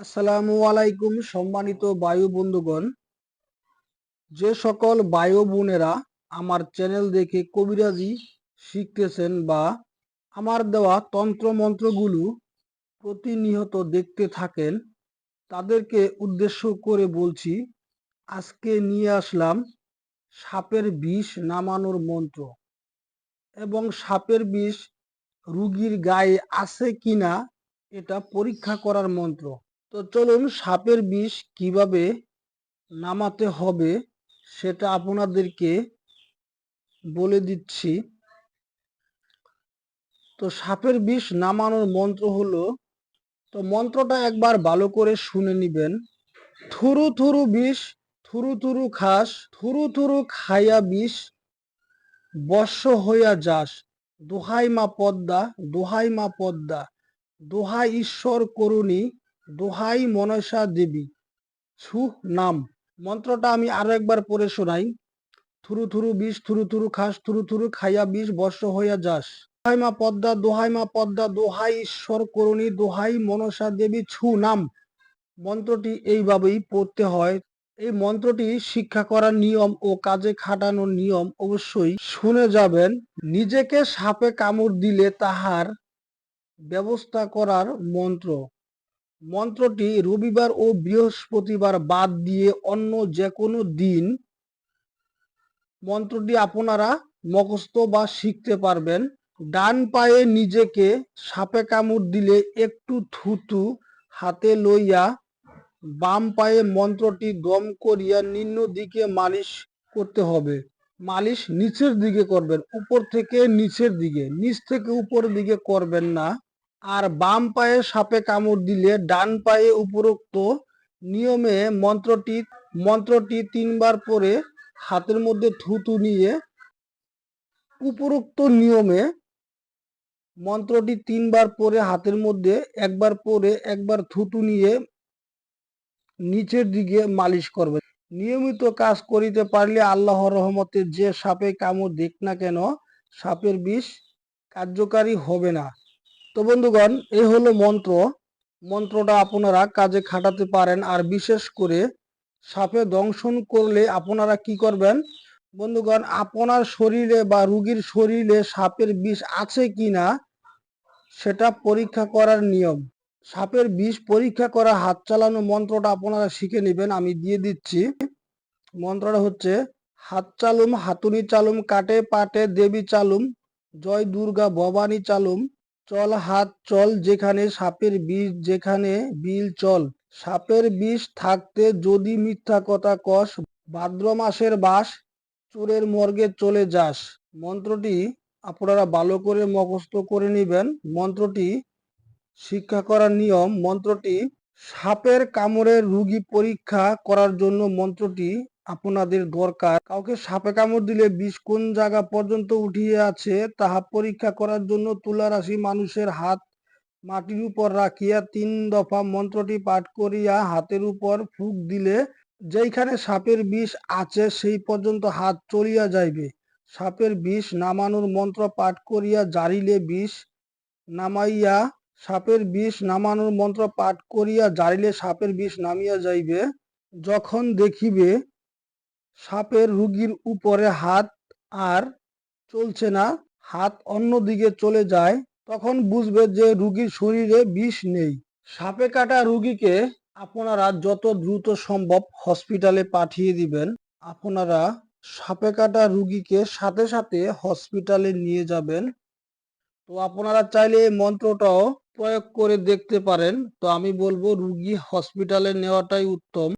আসসালামু আলাইকুম, সম্মানিত বায়ু বন্ধুগণ। যে সকল বায়ু বোনেরা আমার চ্যানেল দেখে কবিরাজি শিখতেছেন বা আমার দেওয়া তন্ত্র মন্ত্রগুলো প্রতিনিয়ত দেখতে থাকেন, তাদেরকে উদ্দেশ্য করে বলছি, আজকে নিয়ে আসলাম সাপের বিষ নামানোর মন্ত্র। এবং সাপের বিষ রুগীর গায়ে আছে কিনা, এটা পরীক্ষা করার মন্ত্র। তো চলুন সাপের বিষ কীভাবে নামাতে হবে সেটা আপনাদেরকে বলে দিচ্ছি। তো সাপের বিষ নামানোর মন্ত্র হলো, তো মন্ত্রটা একবার ভালো করে শুনে নিবেন। থুরু থুরু বিষ, থুরু থুরু খাস, থুরু থুরু খাইয়া বিষ, বর্ষ হইয়া যাস। দোহাই মা পদ্মা, দোহাই মা পদ্মা, দোহাই ঈশ্বর করুণী দোহাই মনসা দেবী ছু নাম। মন্ত্রটা আমি আরও একবার পড়ে শোনাই। থুরু থুরু বিষ, থুরু থুরু খাস, থুরু থুরু খাইয়া বিষ, বর্ষ হইয়া যাস। দোহাই মা পদ্মা, দোহাই মা পদ্মা, দোহাই ঈশ্বর করুণী, দোহাই মনসা দেবী, ছু নাম। মন্ত্রটি এইভাবেই পড়তে হয়। এই মন্ত্রটি শিক্ষা করার নিয়ম ও কাজে খাটানোর নিয়ম অবশ্যই শুনে যাবেন। নিজেকে সাপে কামড় দিলে তাহার ব্যবস্থা করার মন্ত্র। মন্ত্রটি রবিবার ও বৃহস্পতিবার বাদ দিয়ে অন্য যে কোনো দিন মন্ত্রটি আপনারা মুখস্থ বা শিখতে পারবেন। ডান পায়ে নিজেকে সাপে কামড় দিলে একটু থুতু হাতে লইয়া বাম পায়ে মন্ত্রটি দম করিয়া নিম্ন দিকে মালিশ করতে হবে। মালিশ নিচের দিকে করবেন, উপর থেকে নিচের দিকে। নিচ থেকে উপরের দিকে করবেন না। আর বাম পায়ে সাপে কামড় দিলে ডান পায়ে উপরোক্ত নিয়মে মন্ত্রটি মন্ত্রটি তিনবার পরে হাতের মধ্যে থুতু নিয়ে উপরোক্ত নিয়মে মন্ত্রটি তিনবার পরে হাতের মধ্যে একবার পরে একবার থুতু নিয়ে নিচের দিকে মালিশ করবে। নিয়মিত কাজ করিতে পারলে আল্লাহ রহমতে যে সাপে কামড় দিক না কেন, সাপের বিষ কার্যকারী হবে না। তো বন্ধুগণ, এই হলো মন্ত্র। মন্ত্রটা আপনারা কাজে খাটাতে পারেন আর বিশেষ করে সাপে দংশন করলে আপনারা কি করবেন? বন্ধুগণ, আপনার শরীরে বা রুগীর শরীরে সাপের বিষ আছে কি না সেটা পরীক্ষা করার নিয়ম। সাপের বিষ পরীক্ষা করা, হাত চালানো মন্ত্রটা আপনারা শিখে নেবেন, আমি দিয়ে দিচ্ছি। মন্ত্রটা হচ্ছে, হাত চালুম হাতুনি চালুম, কাটে পাটে দেবী চালুম, জয় দুর্গা ভবানী চালুম। চল হাত চল যেখানে সাপের বিষ, যেখানে বিল চল। সাপের বিষ থাকতে যদি মিথ্যা কথা কস, ভাদ্র মাসের বাস চোরের মর্গে চলে যাস। মন্ত্রটি আপনারা ভালো করে মুখস্থ করে নেবেন। মন্ত্রটি শিক্ষা করার নিয়ম। মন্ত্রটি সাপের কামড়ের রুগী পরীক্ষা করার জন্য মন্ত্রটি আপনাদের দরকার। কাউকে সাপে কামড় দিলে বিষ কোন জায়গা পর্যন্ত উঠিয়ে আছে, তাহা পরীক্ষা করার জন্য তুলা রাশি মানুষের হাত মাটির উপর রাখিয়া তিন দফা মন্ত্রটি পাঠ করিয়া হাতের উপর ফুক দিলে যেইখানে সাপের বিষ আছে সেই পর্যন্ত হাত চলিয়া যাইবে। সাপের বিষ নামানোর মন্ত্র পাঠ করিয়া জারিলে বিষ নামাইয়া সাপের বিষ নামানোর মন্ত্র পাঠ করিয়া জারিলে সাপের বিষ নামিয়া যাইবে। যখন দেখিবে সাপের রুগীর উপরে হাত আর চলছে না। হাত অন্য দিকে চলে যায়, তখন বুঝবে যে রুগীর শরীরে বিষ নেই। সাপে কাটা রুগীকে আপনারা যত দ্রুত সম্ভব হসপিটালে পাঠিয়ে দিবেন। আপনারা সাপে কাটা রুগীকে সাথে সাথে হসপিটালে নিয়ে যাবেন। তো আপনারা চাইলে এই মন্ত্রটাও প্রয়োগ করে দেখতে পারেন। তো আমি বলব, রুগী হসপিটালে নেওয়াটাই উত্তম।